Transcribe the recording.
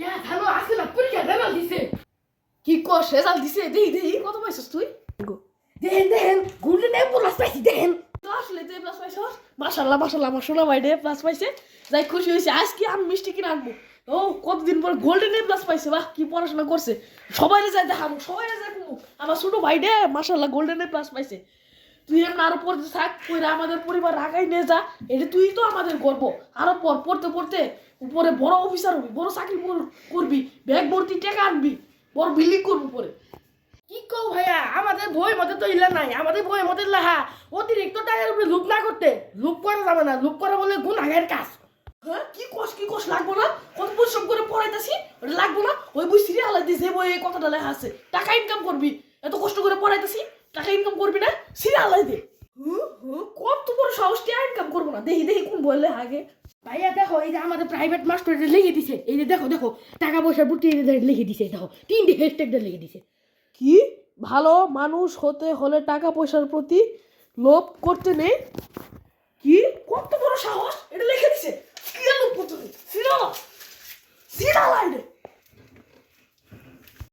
না রেজাল্ট দিছে। কি রেজাল্ট দিছে দেই দেই কত পাইছিস তুই? দেখেন দেখেন গোল্ডেন এ প্লাস পাইছি দেখেন। তো আসলে তুই প্লাস পাইছিস? মাশাল্লাহ মাশাল্লাহ আমার সোনা ভাই প্লাস পাইছে। যাই খুশি হয়েছে আজকে আমি মিষ্টি কিনে আনব। ও কতদিন পর গোল্ডেন এ প্লাস পাইছে বাহ কি পড়াশোনা করছে। সবাই যাই দেখাবো সবাই যাই দেখাবো আমার ছোট ভাই ডে মাশাল্লাহ গোল্ডেন এ প্লাস পাইছে। তুই এমন আরও পড়তে থাক কইরা আমাদের পরিবার আগাই নিয়ে যা এটা তুই তো আমাদের গর্ব। আরও পর পড়তে পড়তে উপরে বড় অফিসার হবি বড় চাকরি করবি ব্যাগ ভর্তি টাকা আনবি বড় বিল্ডিং করবি পরে কি কও ভাইয়া আমাদের বই মতে তো ইলা নাই আমাদের বই মতে লেখা অতিরিক্ত টাকার উপরে লুপ না করতে লুপ করা যাবে না লুপ করা বলে গুণাগের কাজ। হ্যাঁ কি কষ কি কষ লাগবো না? কত পরিশ্রম করে পড়াইতেছি ওটা লাগবো না? ওই বই সিরিয়াল দিছে বই এই কথাটা লেখা আছে টাকা ইনকাম করবি এত কষ্ট করে পড়াইতেছি টাকা ইনকাম করবি না সিরিয়াল দে কত বড় সাহস টাকা ইনকাম করব না। দেখি দেখি কোন বললে আগে। ভাইয়া দেখো এই যে আমাদের প্রাইভেট মাস্টার লিখে দিছে। এই যে দেখো দেখো টাকা পয়সার বুটি লিখে দিছে দেখো তিনটে হ্যাশট্যাগ লিখে দিছে। কি? ভালো মানুষ হতে হলে টাকা পয়সার প্রতি লোভ করতে নেই?